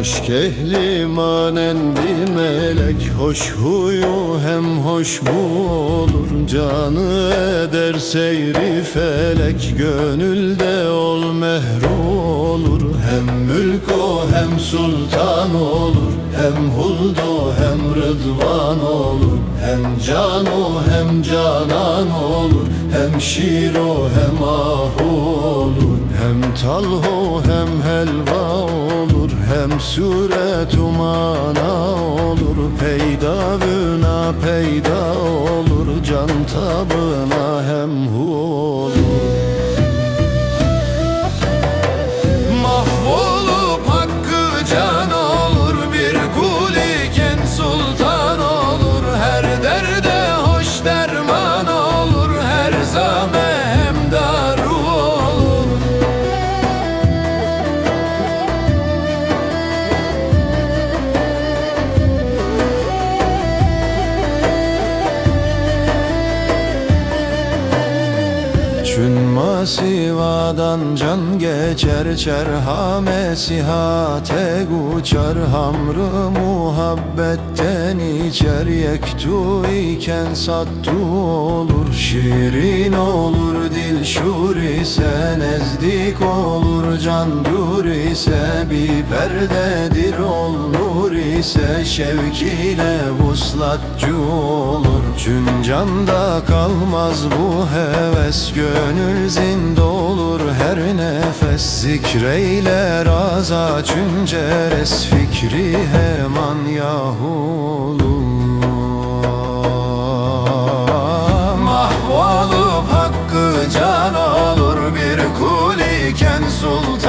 ehli manen bir melek. Hoş huyu hem hoş bu olur. Canı eder seyri felek. Gönülde ol mehru olur. Hem mülk o hem sultan olur. Hem huldo hem rıdvan olur. Hem can o hem canan olur. Hem şir o hem ahu olur. Hem talho hem helva olur Hem suret mana olur Peyda vüna peyda olur Can tabına hem hu olur Çün masivadan can geçer Çerhame sihate uçar Hamrı muhabbetten içer Yektu iken sattu olur. Şirin olur dil şur ise Nezdik olur. Can dur ise Bir perdedir ol nur ise Şevk ile vuslatçı olur Çün canda kalmaz bu heves Gönül zinde olur. Her nefes Zikreyle raza çünceres Fikri heman yahulu Mahvolup hakkı can olur. Bir kul iken sultan